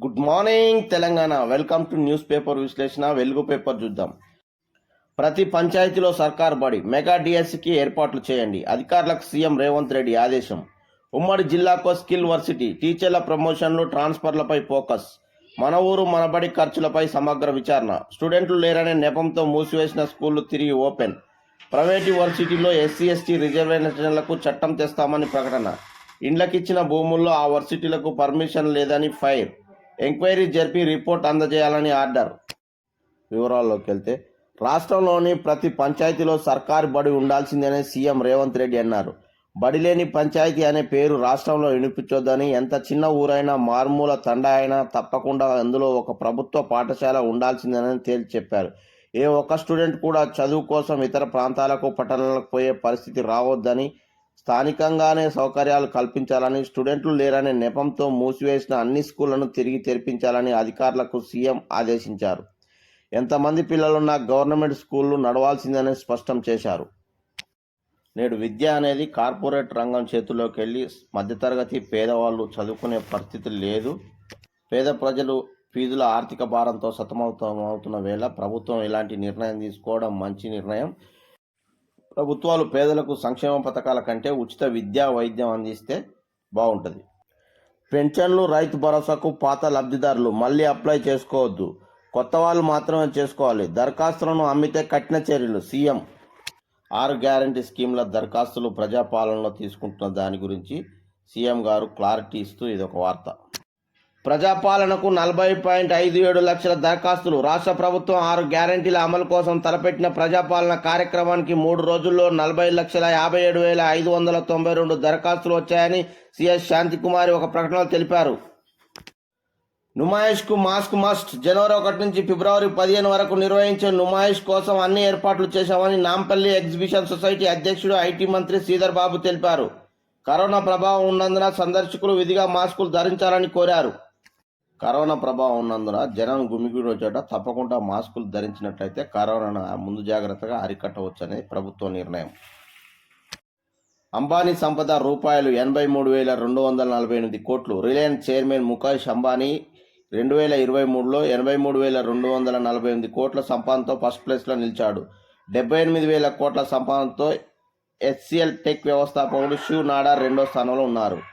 Good morning Telangana. Welcome to newspaper విశ్లేషణ. Velugu paper చూద్దాం. ప్రతి పంచాయతీలో సర్కార్ బడి. మెగా డిఎస్సికి ఏర్పాట్లు చేయండి. అధికారులకు సీఎం రేవంత్ రెడ్డి ఆదేశం. ఉమ్మడి జిల్లాకు స్కిల్ వర్సిటీ టీచర్ల ప్రమోషన్లు ట్రాన్స్ఫర్లపై ఫోకస్. మన ఊరు మన బడి ఖర్చులపై సమగ్ర విచారణ. స్టూడెంట్లు లేరనే నెపంతో మూసివేసిన స్కూళ్ళు తిరిగి ఓపెన్. ప్రైవేట్ వర్సిటీలో ఎస్సీ ఎస్టీ రిజర్వేషన్లకు చట్టం తెస్తామని ప్రకటన. ఇండ్లకిచ్చిన భూముల్లో ఆ వర్సిటీలకు పర్మిషన్ లేదని ఫైర్. ఎంక్వైరీ జరిపి రిపోర్ట్ అందజేయాలని ఆర్డర్. వివరాల్లోకి వెళ్తే రాష్ట్రంలోని ప్రతి పంచాయతీలో సర్కారు బడి ఉండాల్సిందని సీఎం రేవంత్ రెడ్డి అన్నారు. బడి లేని పంచాయతీ అనే పేరు రాష్ట్రంలో వినిపించొద్దని ఎంత చిన్న ఊరైనా మారుమూల తండా అయినా తప్పకుండా అందులో ఒక ప్రభుత్వ పాఠశాల ఉండాల్సిందని తేల్చి చెప్పారు. ఏ ఒక్క స్టూడెంట్ కూడా చదువు కోసం ఇతర ప్రాంతాలకు పట్టణాలకు పోయే పరిస్థితి రావద్దని స్థానికంగానే సౌకర్యాలు కల్పించాలని స్టూడెంట్లు లేరనే నెపంతో మూసివేసిన అన్ని స్కూళ్ళను తిరిగి తెరిపించాలని అధికారులకు సీఎం ఆదేశించారు. ఎంతమంది పిల్లలున్నా గవర్నమెంట్ స్కూళ్ళు నడవాల్సిందని స్పష్టం చేశారు. నేడు విద్య అనేది కార్పొరేట్ రంగం చేతుల్లోకి వెళ్ళి మధ్యతరగతి పేదవాళ్ళు చదువుకునే పరిస్థితి లేదు. పేద ప్రజలు ఫీజుల ఆర్థిక భారంతో సతమతమవుతున్న వేళ ప్రభుత్వం ఇలాంటి నిర్ణయం తీసుకోవడం మంచి నిర్ణయం. ప్రభుత్వాలు పేదలకు సంక్షేమ పథకాల కంటే ఉచిత విద్యా వైద్యం అందిస్తే బాగుంటుంది. పెన్షన్లు రైతు భరోసాకు పాత లబ్ధిదారులు మళ్ళీ అప్లై చేసుకోవద్దు. కొత్త వాళ్ళు మాత్రమే చేసుకోవాలి. దరఖాస్తులను అమ్మితే కఠిన చర్యలు. సీఎం ఆరు గ్యారంటీ స్కీమ్ల దరఖాస్తులు ప్రజాపాలనలో తీసుకుంటున్న దాని గురించి సీఎం గారు క్లారిటీ ఇస్తూ ఇదొక వార్త. ప్రజాపాలనకు నలభై పాయింట్ ఐదు ఏడు లక్షల దరఖాస్తులు. రాష్ట్ర ప్రభుత్వం ఆరు గ్యారంటీల అమలు కోసం తలపెట్టిన ప్రజాపాలన కార్యక్రమానికి మూడు రోజుల్లో నలభై లక్షల యాభై ఏడు వేల ఐదు వందల తొంభై రెండు దరఖాస్తులు వచ్చాయని సిఎస్ శాంతికుమారి ఒక ప్రకటనలో తెలిపారు. నుమాయిష్కు మాస్క్ మస్ట్. జనవరి ఒకటి నుంచి ఫిబ్రవరి పదిహేను వరకు నిర్వహించే నుమాయిష్ కోసం అన్ని ఏర్పాట్లు చేశామని నాంపల్లి ఎగ్జిబిషన్ సొసైటీ అధ్యక్షుడు ఐటీ మంత్రి శ్రీధర్ బాబు తెలిపారు. కరోనా ప్రభావం ఉన్నందున సందర్శకులు విధిగా మాస్కులు ధరించాలని కోరారు. కరోనా ప్రభావం ఉన్నందున జనం గుమిగూడే చోట తప్పకుండా మాస్కులు ధరించినట్లయితే కరోనా ముందు జాగ్రత్తగా అరికట్టవచ్చనే ప్రభుత్వ నిర్ణయం. అంబానీ సంపద రూపాయలు ఎనభై మూడు వేల రెండు వందల నలభై ఎనిమిది కోట్లు. రిలయన్స్ చైర్మన్ ముఖేష్ అంబానీ రెండు వేల ఇరవై మూడులో ఎనభై మూడు వేల రెండు వందల నలభై ఎనిమిది కోట్ల సంపాదనతో ఫస్ట్ ప్లేస్లో నిలిచాడు. డెబ్బై ఎనిమిది వేల కోట్ల సంపాదనతో హెచ్సిఎల్ టెక్ వ్యవస్థాపకుడు శివ్ నాడా రెండో స్థానంలో ఉన్నారు.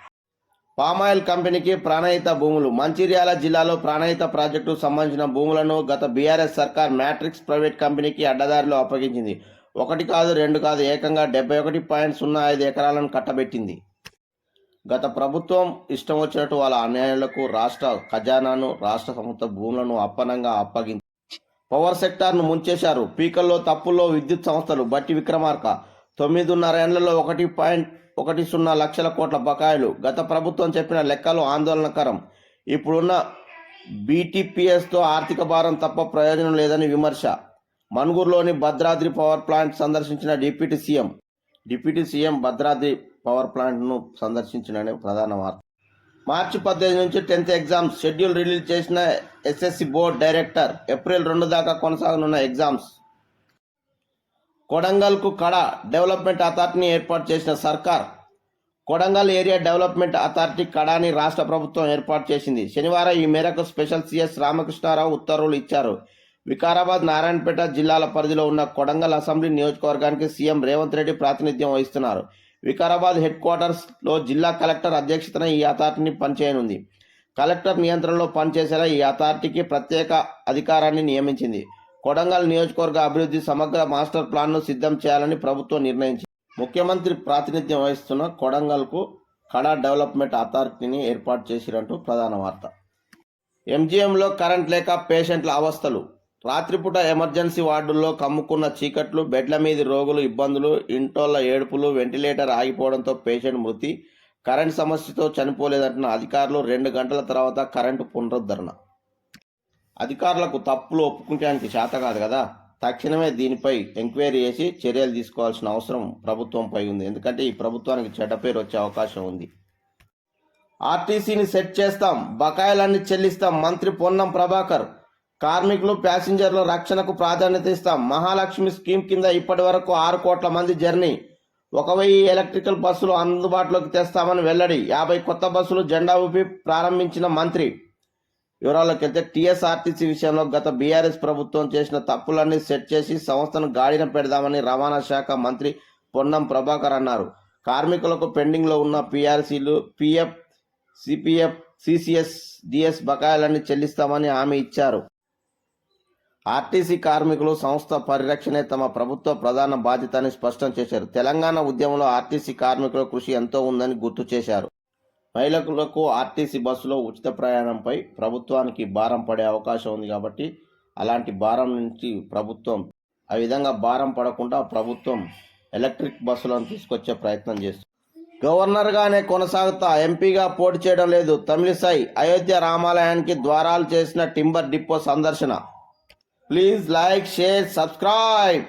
పామాయిల్ కంపెనీకి ప్రాణహిత భూములు. మంచిర్యాల జిల్లాలో ప్రాణహిత ప్రాజెక్టు సంబంధించిన భూములను గత బీఆర్ఎస్ సర్కార్ మ్యాట్రిక్స్ ప్రైవేట్ కంపెనీకి అడ్డదారిలో అప్పగించింది. ఒకటి కాదు రెండు కాదు ఏకంగా డెబ్బై ఒకటి పాయింట్ సున్నా ఐదు ఎకరాలను కట్టబెట్టింది. గత ప్రభుత్వం ఇష్టం వచ్చినట్టు వాళ్ళ అన్యాయులకు రాష్ట్ర ఖజానాను రాష్ట్ర సంస్థ భూములను అప్పనంగా అప్పగించి పవర్ సెక్టార్ను ముంచేశారు. పీకల్లో తప్పుల్లో విద్యుత్ సంస్థలు. బట్టి విక్రమార్క తొమ్మిదిన్నర ఏళ్ళలో ఒకటి పాయింట్ ఒకటి సున్నా లక్షల కోట్ల బకాయిలు. గత ప్రభుత్వం చెప్పిన లెక్కలు ఆందోళనకరం. ఇప్పుడున్న బీటీపీఎస్తో ఆర్థిక భారం తప్ప ప్రయోజనం లేదని విమర్శ. మణుగూరులోని భద్రాద్రి పవర్ ప్లాంట్ సందర్శించిన deputy CM. Deputy CM Bhadradri power ప్లాంట్ను సందర్శించిన ప్రధాన వార్త. మార్చి పద్దెనిమిది నుంచి టెన్త్ ఎగ్జామ్స్ షెడ్యూల్ రిలీజ్ చేసిన ఎస్ఎస్సి బోర్డ్ డైరెక్టర్. ఏప్రిల్ రెండు దాకా కొనసాగనున్న ఎగ్జామ్స్. కొడంగల్కు కడ డెవలప్మెంట్ అథారిటీని ఏర్పాటు చేసిన సర్కార్ కొడంగల్ ఏరియా డెవలప్మెంట్ అథారిటీ కడాని రాష్ట్ర ప్రభుత్వం ఏర్పాటు చేసింది. శనివారం ఈ మేరకు స్పెషల్ సిఎస్ రామకృష్ణారావు ఉత్తర్వులు ఇచ్చారు. వికారాబాద్ నారాయణపేట జిల్లాల పరిధిలో ఉన్న కొడంగల్ అసెంబ్లీ నియోజకవర్గానికి సీఎం రేవంత్ రెడ్డి ప్రాతినిధ్యం వహిస్తున్నారు. వికారాబాద్ హెడ్ క్వార్టర్స్లో జిల్లా కలెక్టర్ అధ్యక్షతన ఈ అథారిటీని పనిచేయనుంది. కలెక్టర్ నియంత్రణలో పనిచేసేలా ఈ అథారిటీకి ప్రత్యేక అధికారాన్ని నియమించింది. కొడంగల్ నియోజకవర్గ అభివృద్ధి సమగ్ర మాస్టర్ ప్లాన్ను సిద్ధం చేయాలని ప్రభుత్వం నిర్ణయించింది. ముఖ్యమంత్రి ప్రాతినిధ్యం వహిస్తున్న కొడంగల్కు కడా డెవలప్మెంట్ అథారిటీని ఏర్పాటు చేసినట్టు ప్రధాన వార్త. ఎంజీఎంలో కరెంట్ లేక పేషెంట్ల అవస్థలు. రాత్రిపూట ఎమర్జెన్సీ వార్డుల్లో కమ్ముకున్న చీకట్లు బెడ్ల మీది రోగులు ఇబ్బందులు ఇంటోళ్ళ ఏడుపులు వెంటిలేటర్ ఆగిపోవడంతో పేషెంట్ మృతి. కరెంట్ సమస్యతో చనిపోలేదంటున్న అధికారులు రెండు గంటల తర్వాత కరెంటు పునరుద్ధరణ. అధికారులకు తప్పులు ఒప్పుకుంటానికి చేత కాదు కదా. తక్షణమే దీనిపై ఎంక్వైరీ చేసి చర్యలు తీసుకోవాల్సిన అవసరం ప్రభుత్వంపై ఉంది. ఎందుకంటే ఈ ప్రభుత్వానికి చెడ్డ పేరు వచ్చే అవకాశం ఉంది. ఆర్టీసీని సెట్ చేస్తాం. బకాయిలన్నీ చెల్లిస్తాం. మంత్రి పొన్నం ప్రభాకర్. కార్మికులు ప్యాసింజర్ల రక్షణకు ప్రాధాన్యత ఇస్తాం. మహాలక్ష్మి స్కీమ్ కింద ఇప్పటి వరకు ఆరు కోట్ల మంది జర్నీ. ఒక వెయ్యి ఎలక్ట్రికల్ బస్సులు అందుబాటులోకి తెస్తామని వెల్లడి. యాభై కొత్త బస్సులు జెండా ఊపి ప్రారంభించిన మంత్రి. వివరాల్లోకి వెళ్తే టీఎస్ఆర్టీసీ విషయంలో గత బీఆర్ఎస్ ప్రభుత్వం చేసిన తప్పులన్నీ సెట్ చేసి సంస్థను గాడిన పెడదామని రవాణా శాఖ మంత్రి పొన్నం ప్రభాకర్ అన్నారు. కార్మికులకు పెండింగ్లో ఉన్న పీఆర్సీలు పిఎఫ్ సిపిఎఫ్ సిసిఎస్ డిఎస్ బకాయిలన్నీ చెల్లిస్తామని హామీ ఇచ్చారు. ఆర్టీసీ కార్మికులు సంస్థ పరిరక్షణే తమ ప్రభుత్వ ప్రధాన బాధ్యత అని స్పష్టం చేశారు. తెలంగాణ ఉద్యమంలో ఆర్టీసీ కార్మికుల కృషి ఎంతో ఉందని గుర్తు చేశారు. మహిళలకు ఆర్టీసీ బస్సులో ఉచిత ప్రయాణంపై ప్రభుత్వానికి భారం పడే అవకాశం ఉంది కాబట్టి అలాంటి భారం నుంచి ప్రభుత్వం ఆ విధంగా భారం పడకుండా ప్రభుత్వం ఎలక్ట్రిక్ బస్సులను తీసుకొచ్చే ప్రయత్నం చేస్తుంది. గవర్నర్గానే కొనసాగుతా ఎంపీగా పోటీ చేయడం లేదు. తమిళిసై అయోధ్య రామాలయానికి ద్వారాలు చేసిన టింబర్ డిపో సందర్శన. Please like share subscribe.